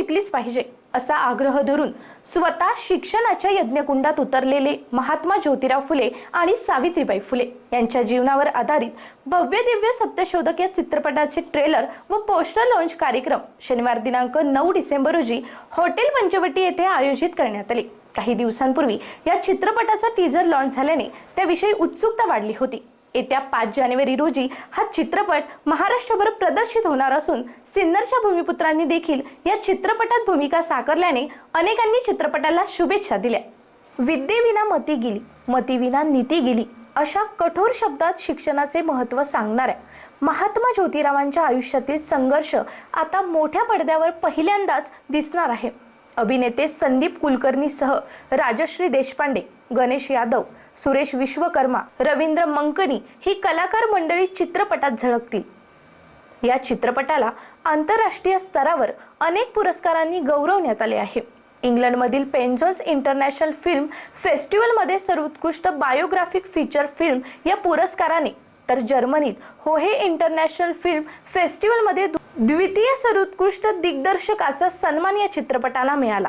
शिकलीच पाहिजे असा आग्रह धरून स्वतः शिक्षणाच्या यज्ञकुंडात उतरलेले महात्मा ज्योतिराव फुले आणि सावित्रीबाई फुले यांच्या जीवनावर आधारित भव्य दिव्य सत्यशोधक या चित्रपटाचे ट्रेलर व पोस्टर लॉन्च कार्यक्रम शनिवार दिनांक नऊ डिसेंबर रोजी हॉटेल पंचवटी येथे आयोजित करण्यात आले. काही दिवसांपूर्वी या चित्रपटाचा टीझर लॉन्च झाल्याने त्याविषयी उत्सुकता वाढली होती. येत्या पाच जानेवारी रोजी हा चित्रपट महाराष्ट्रभर प्रदर्शित होणार असून सिन्नरच्या भूमिपुत्रांनी देखील या चित्रपटात भूमिका साकारल्याने अनेकांनी चित्रपटाला शुभेच्छा दिल्या. विद्येविना मती गेली मतीविना नीती गेली अशा कठोर शब्दात शिक्षणाचे महत्त्व सांगणाऱ्या महात्मा ज्योतिरावांच्या आयुष्यातील संघर्ष आता मोठ्या पडद्यावर पहिल्यांदाच दिसणार आहे. अभिनेते संदीप कुलकर्णीसह राजश्री देशपांडे गणेश यादव सुरेश विश्वकर्मा रवींद्र मंकनी ही कलाकार मंडळी चित्रपटात झळकतील. या चित्रपटाला आंतरराष्ट्रीय स्तरावर अनेक पुरस्कारांनी गौरवण्यात आले आहे. इंग्लंडमधील पेन्झॉन्स इंटरनॅशनल फिल्म फेस्टिवलमध्ये सर्वोत्कृष्ट बायोग्राफिक फीचर फिल्म या पुरस्काराने तर जर्मनीत होहे इंटरनॅशनल फिल्म फेस्टिवलमध्ये द्वितीय सर्वोत्कृष्ट दिग्दर्शकाचा सन्मान या चित्रपटाला मिळाला.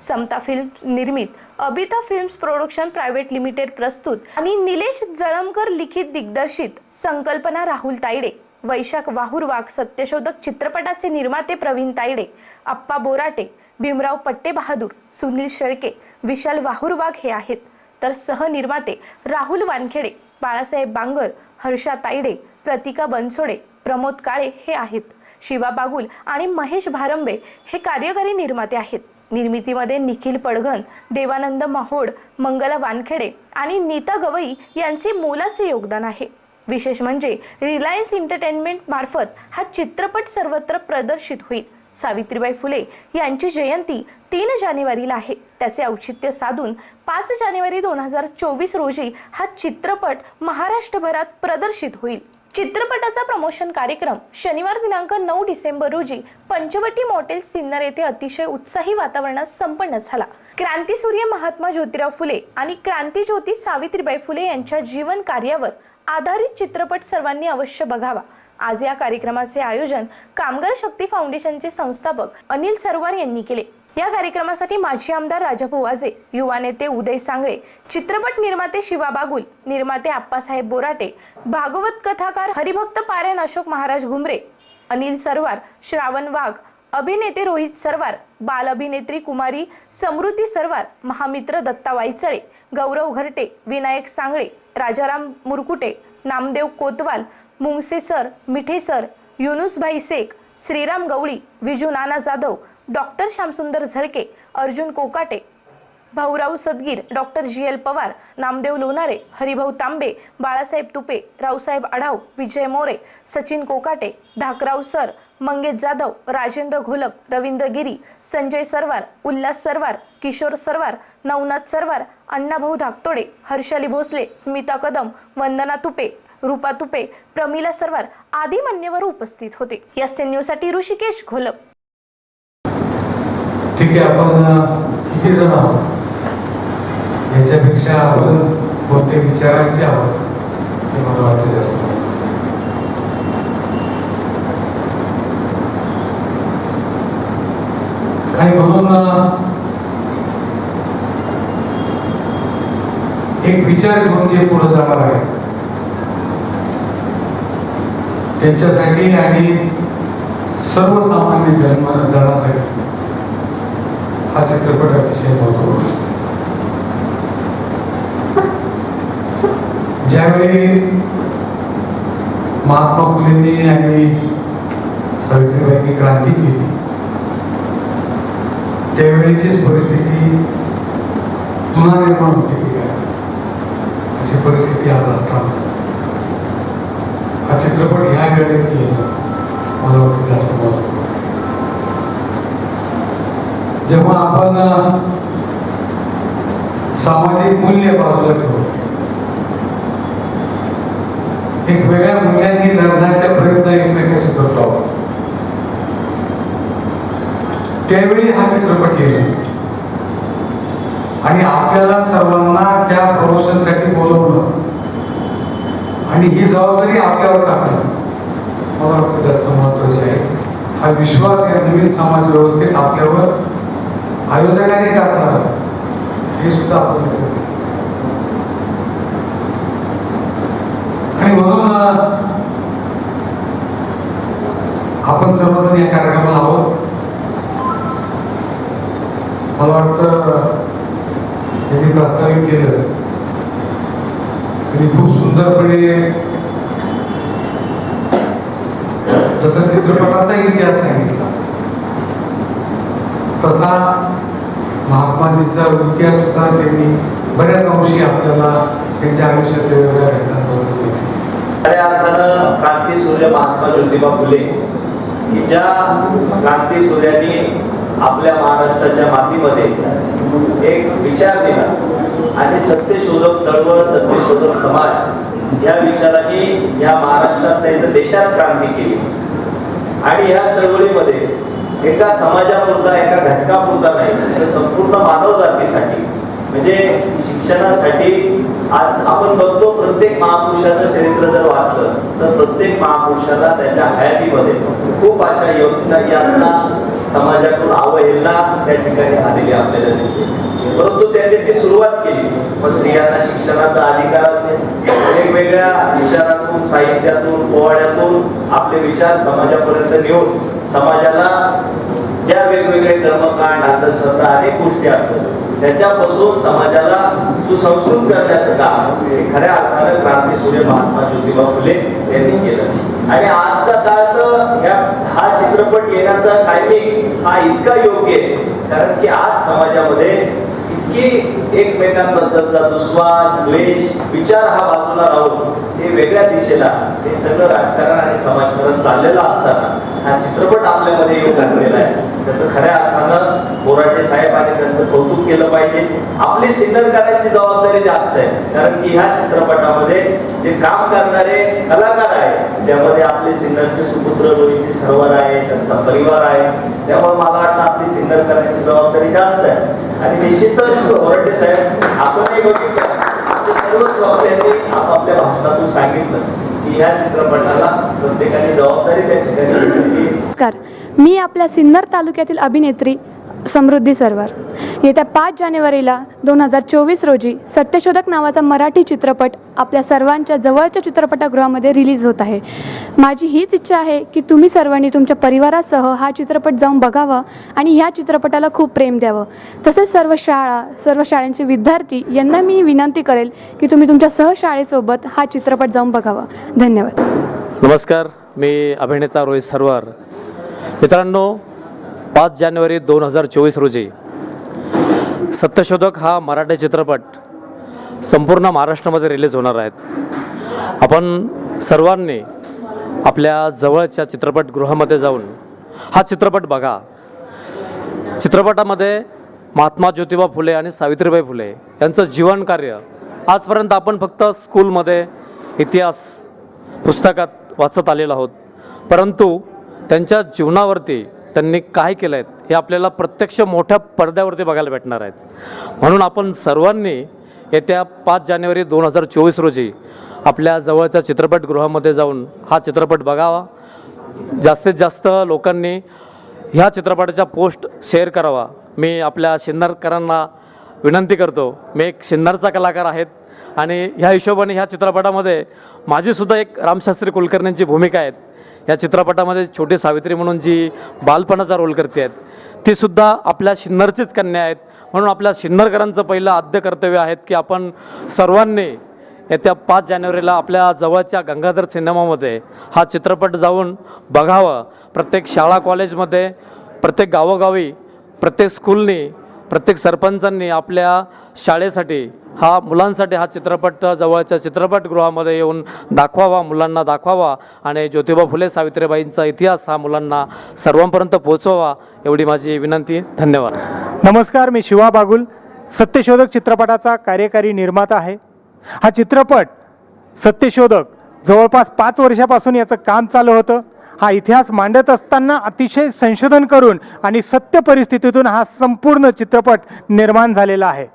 समता फिल्म निर्मित. Abita films production private limited प्रस्तुत. आणि निलेश जळमकर लिखित दिग्दर्शित. संकल्पना राहुल तायडे. वैशाख वाहुर वाघ सत्यशोधक चित्रपटाचे निर्माते प्रवीण तायडे. आप्पा बोराटे. भीमराव पट्टे बहादूर सुनील शेळके. विशाल वाहुर वाघ हे आहेत. तर सहनिर्माते राहुल वानखेडे बाळासाहेब बांगर हर्षा तायडे प्रतिका बनसोडे प्रमोद काळे हे आहेत. शिवा बागुल आणि महेश भारंबे हे कार्यकारी निर्माते आहेत. निर्मितीमध्ये निखिल पडघन देवानंद माहोड मंगला वानखेडे आणि नीता गवई यांचे मोलाचे योगदान आहे. विशेष म्हणजे रिलायन्स एंटरटेनमेंट मार्फत हा चित्रपट सर्वत्र प्रदर्शित होईल. सावित्रीबाई फुले यांची जयंती तीन जानेवारीला आहे. त्याचे औचित्य साधून पाच जानेवारी दोन हजार चोवीस रोजी हा चित्रपट महाराष्ट्रभरात प्रदर्शित होईल. चित्रपटाचा प्रमोशन कार्यक्रम शनिवार दिनांक नऊ डिसेंबर रोजी पंचवटी मॉटेल सिन्नर येथे अतिशय उत्साही वातावरणात संपन्न झाला. क्रांतीसूर्य महात्मा ज्योतिराव फुले आणि क्रांतीज्योती सावित्रीबाई फुले यांच्या जीवन कार्यावर आधारित चित्रपट सर्वांनी अवश्य बघावा. आज या कार्यक्रमाचे आयोजन कामगार शक्ती फाउंडेशनचे संस्थापक अनिल सरवार यांनी केले. या कार्यक्रमासाठी माजी आमदार राजाभाऊ वाजे युवा नेते उदय सांगळे चित्रपट निर्माते शिवा बागुल निर्माते आप्पासाहेब बोराटे भागवत कथाकार हरिभक्त पारायण अशोक महाराज घुमरे अनिल सरवार श्रावण वाघ अभिनेते रोहित सरवार बाल अभिनेत्री कुमारी समृद्धी Sarwar महामित्र Datta Vaychale Gaurav Gharte Vinayak Sangle Rajaram Murkute Namdev Kotwal Mungse sir Mithe sir Yunusbhai Shaikh Shriram Gawali Viju Nana Jadhav doctor Shyamsundar Zalke Arjun Kokate Bhaurao Sadgir doctor G L Pawar Namdev Lonare Haribhau Tambe Balasaheb Tupe Raosaheb Adhav Vijay More Sachin Kokate Dhakrao sir Mangesh Jadhav Rajendra Gholap Ravindra Giri Sanjay Sarwar Ulhas Sarwar Kishor Sarwar Navnath Sarwar Annabhau Dhaktode Harshali Bhosale Smita Kadam Vandana Tupe Rupa Tupe Pramila Sarwar आदी मान्यवर उपस्थित होते. S N न्यूजसाठी ऋषिकेश घोलप. की आपण किती जण आहोत? याच्यापेक्षा आपण कोणते विचारांचे आहोत? हे मला वाटतं जास्त आणि म्हणून एक विचार घेऊन जे पुढे जाणार आहे त्यांच्यासाठी आणि सर्वसामान्य जन्म जनासाठी. हा चित्रपट अतिशय महत्त्वपूर्ण ज्यावेळी महात्मा फुलेंनी आणि सावित्रीबाईंनी क्रांती केली त्यावेळीचीच परिस्थिती पुन्हा निर्माण होती की काय अशी परिस्थिती आज असताना. हा चित्रपट ह्या वेळेत येणं मला वाटतं जास्त महत्त्वपूर्ण जेव्हा आपण सामाजिक मूल्य बाजूला ठेवू एक वेगळ्या मूल्यांनी लढण्याचा प्रयत्न एकमेकाशी करतो त्यावेळी हा चित्रपट येईल. आणि आपल्याला सर्वांना त्या प्रमोशनसाठी बोलवलं आणि ही जबाबदारी आपल्यावर टाकणं. मला वाटतं जास्त महत्वाची आहे. हा विश्वास या नवीन समाज व्यवस्थेत आपल्यावर आयोजकांनी टाकणार. हे सुद्धा आपण आणि म्हणून आपण सर्वजण या कार्यक्रमाला आहोत. मला वाटतं त्यांनी प्रस्तावित केलं. त्यांनी खूप सुंदरपणे तसा चित्रपटाचा इतिहास सांगितला तसा महात्माजींचा इतिहास सुद्धा त्यांनी बऱ्याच अंशी आपल्याला त्यांच्या आयुष्यात वेगळ्या घटनांबद्दल माहिती खऱ्या अर्थानं क्रांती सूर्य महात्मा ज्योतिबा फुले की ज्या क्रांती सूर्याने आपल्या महाराष्ट्राच्या मातीमध्ये एक विचार दिला. आणि सत्यशोधक चळवळ सत्यशोधक समाज या विचाराने या महाराष्ट्रात नाही तर देशात क्रांती केली. आणि या चळवळीमध्ये एका समाजापुरता एका घटकापुरता नाही तर संपूर्ण मानव जातीसाठी. म्हणजे शिक्षणासाठी आज आपण बघतो प्रत्येक महापुरुषाचं चरित्र जर वाचलं तर प्रत्येक महापुरुषाला त्याच्या हयातीमध्ये खूप अशा योजना यांना समाजाकडून अवहेलना त्या ठिकाणी झालेली आपल्याला दिसते. परंतु त्यांनी ती सुरुवात केली. मग स्त्रियांना शिक्षणाचा अधिकार असेल. वेगवेगळ्या विचारातून साहित्यातून पोवाड्यातून आपले विचार समाजापर्यंत नेऊन समाजाला ज्या वेगवेगळे कर्मकांड अंधश्रद्धा अनेक गोष्टी असतात त्याच्यापासून समाजाला सुसंस्कृत करण्याचं काम खऱ्या अर्थानं क्रांती सूर्य महात्मा ज्योतिबा फुले यांनी केलं. आणि आजचा काळ तर ह्या हा चित्रपट येण्याचा टायमिंग हा इतका योग्य आहे. कारण की आज समाजामध्ये इतकी एकमेकांबद्दलचा दुस्वास द्वेष विचार हा बाजूला राहून हे वेगळ्या दिशेला हे सगळं राजकारण आणि समाजकारण चाललेलं असताना हा चित्रपट आपल्यामध्ये येऊन घातलेला आहे. त्याचं खऱ्या अर्थानं बोराटे साहेब आणि त्यांचं कौतुक केलं पाहिजे. आपली सिंगर करायची जबाबदारी जास्त आहे. कारण की ह्या चित्रपटामध्ये जे काम करणारे कलाकार आहेत त्यामध्ये आपले सिंगरचे सुपुत्र रोहित सरवर आहे त्यांचा परिवार आहे. त्यामुळे मला वाटतं सिग्नल करण्याची जबाबदारी जास्त आहे. आणि निश्चितच बोराटे साहेब आपणही बघितलं आपले सर्वच वक्त्यांनी आपापल्या भाषणातून सांगितलं की ह्या चित्रपटाला प्रत्येकाने जबाबदारी त्या ठिकाणी मी आपल्या सिन्नर तालुक्यातील अभिनेत्री समृद्धी सरवर येत्या पाच जानेवारीला दोन हजार चोवीस रोजी सत्यशोधक नावाचा मराठी चित्रपट आपल्या सर्वांच्या जवळच्या चित्रपटगृहामध्ये रिलीज होत आहे. माझी हीच इच्छा आहे की तुम्ही सर्वांनी तुमच्या परिवारासह हा चित्रपट जाऊन बघावा आणि ह्या चित्रपटाला खूप प्रेम द्यावं. तसेच सर्व शाळा सर्व शाळांचे विद्यार्थी यांना मी विनंती करेल की तुम्ही तुमच्या सहशाळेसोबत हा चित्रपट जाऊन बघावा. धन्यवाद. नमस्कार मी अभिनेता रोहित सरवार. मित्रांनो पाच जानेवारी दोन हजार चोवीस रोजी. सत्यशोधक हा मराठी चित्रपट संपूर्ण महाराष्ट्रामध्ये रिलीज होणार आहेत. आपण सर्वांनी आपल्या जवळच्या चित्रपटगृहामध्ये जाऊन हा चित्रपट बघा. चित्रपटामध्ये महात्मा ज्योतिबा फुले आणि सावित्रीबाई फुले यांचं जीवनकार्य आजपर्यंत आपण फक्त स्कूलमध्ये इतिहास पुस्तकात वाचत आलेलो आहोत. परंतु त्यांच्या जीवनावरती त्यांनी काय केलं आहेत हे आपल्याला प्रत्यक्ष मोठ्या पडद्यावरती बघायला भेटणार आहेत. म्हणून आपण सर्वांनी येत्या पाच जानेवारी दोन हजार चोवीस रोजी आपल्या जवळच्या चित्रपटगृहामध्ये जाऊन हा चित्रपट बघावा. जास्तीत जास्त लोकांनी ह्या चित्रपटाच्या पोस्ट शेअर करावा. मी आपल्या शिन्नरकरांना विनंती करतो. मी एक शिन्नरचा कलाकार आहेत आणि ह्या हिशोबाने ह्या चित्रपटामध्ये माझीसुद्धा एक रामशास्त्री कुलकर्णींची भूमिका आहेत. या चित्रपटामध्ये छोटी सावित्री म्हणून जी बालपणाचा रोल करते आहेत तीसुद्धा आपल्या शिन्नरचीच कन्या आहेत. म्हणून आपल्या शिन्नरकरांचं पहिलं आद्य कर्तव्य आहेत की आपण सर्वांनी येत्या पाच जानेवारीला आपल्या जवळच्या गंगाधर सिनेमामध्ये हा चित्रपट जाऊन बघावा. प्रत्येक शाळा कॉलेजमध्ये प्रत्येक गावोगावी प्रत्येक स्कूलनी प्रत्येक सरपंचांनी आपल्या शाळेसाठी हा मुलांसाठी हा चित्रपट जवळच्या चित्रपटगृहामध्ये येऊन दाखवावा मुलांना दाखवावा आणि ज्योतिबा फुले सावित्रीबाईंचा इतिहास हा मुलांना सर्वांपर्यंत पोहोचवावा एवढी माझी विनंती. धन्यवाद. नमस्कार मी शिवा बागुल सत्यशोधक चित्रपटाचा कार्यकारी निर्माता आहे. हा चित्रपट सत्यशोधक जवळपास पाच वर्षापासून याचं काम चालू होतं. हा इतिहास मांडत असताना अतिशय संशोधन करून आणि सत्य परिस्थितीतून हा संपूर्ण चित्रपट निर्माण झालेला आहे.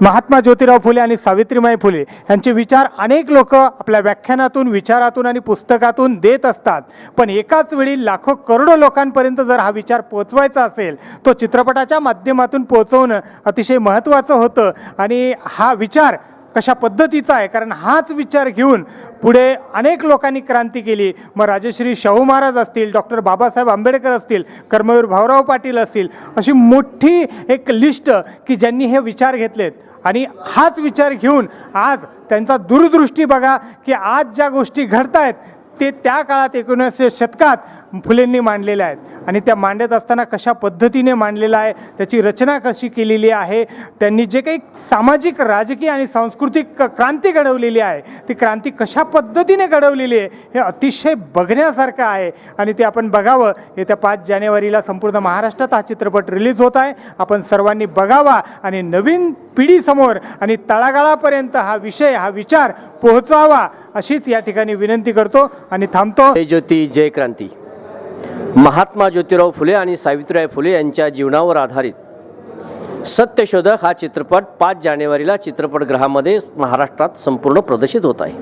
महात्मा ज्योतिराव फुले आणि सावित्रीमाई फुले यांचे विचार अनेक लोक आपल्या व्याख्यानातून विचारातून आणि पुस्तकातून देत असतात. पण एकाच वेळी लाखो करोडो लोकांपर्यंत जर हा विचार पोचवायचा असेल तो चित्रपटाच्या माध्यमातून पोचवणं अतिशय महत्त्वाचं होतं आणि हा विचार कशा पद्धतीचा आहे? कारण हाच विचार घेऊन पुढे अनेक लोकांनी क्रांती केली. मग राजश्री शाहू महाराज असतील डॉक्टर बाबासाहेब आंबेडकर असतील कर्मवीर भाऊराव पाटील असतील अशी मोठी एक लिस्ट की ज्यांनी हे विचार घेतलेत. आणि हाच विचार घेऊन आज त्यांचा दूरदृष्टी बघा की आज ज्या गोष्टी घडत आहेत ते त्या काळात एकोणीसशे शतकात फुलेंनी मांडलेल्या आहेत. आणि त्या मांडत असताना कशा पद्धतीने मांडलेलं आहे त्याची रचना कशी केलेली आहे त्यांनी जे काही सामाजिक राजकीय आणि सांस्कृतिक क्रांती घडवलेली आहे ती क्रांती कशा पद्धतीने घडवलेली आहे हे अतिशय बघण्यासारखं आहे. आणि ते आपण बघावं. येत्या पाच जानेवारीला संपूर्ण महाराष्ट्रात हा चित्रपट रिलीज होत आहे. आपण सर्वांनी बघावा आणि नवीन पिढीसमोर आणि तळागाळापर्यंत हा विषय हा विचार पोहोचावा अशीच या ठिकाणी विनंती करतो आणि थांबतो. जय ज्योती जय क्रांती. महात्मा ज्योतिराव फुले आणि सावित्रीबाई फुले यांच्या जीवनावर आधारित. सत्यशोधक हा चित्रपट पाच जानेवारीला चित्रपटगृहामध्ये महाराष्ट्रात संपूर्ण प्रदर्शित होत आहे.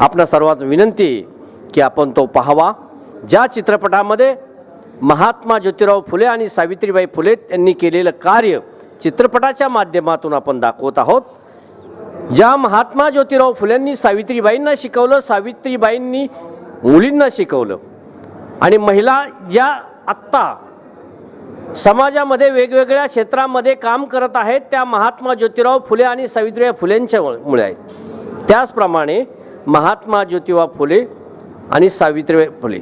आपणा सर्वात विनंती की आपण तो पाहावा. ज्या चित्रपटामध्ये महात्मा ज्योतिराव फुले आणि सावित्रीबाई फुले यांनी केलेलं कार्य चित्रपटाच्या माध्यमातून आपण दाखवत आहोत. ज्या महात्मा ज्योतिराव फुलेंनी सावित्रीबाईंना शिकवलं सावित्रीबाईंनी मुलींना शिकवलं आणि महिला ज्या आत्ता समाजामध्ये वेगवेगळ्या क्षेत्रामध्ये काम करत आहेत त्या महात्मा ज्योतिराव फुले आणि सावित्रीबाई फुलेंच्या मुळे आहेत. त्याचप्रमाणे महात्मा ज्योतिबा फुले आणि सावित्रीबाई फुले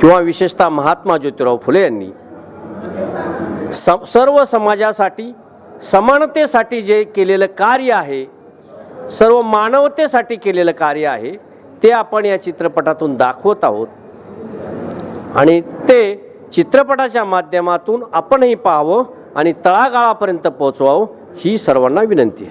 किंवा विशेषतः महात्मा ज्योतिराव फुले यांनी स सर्व समाजासाठी समानतेसाठी जे केलेलं कार्य आहे सर्व मानवतेसाठी केलेलं कार्य आहे ते आपण या चित्रपटातून दाखवत आहोत. आणि ते चित्रपटाच्या माध्यमातून आपणही पाहावं आणि तळागाळापर्यंत पोहोचवावं ही सर्वांना विनंती आहे.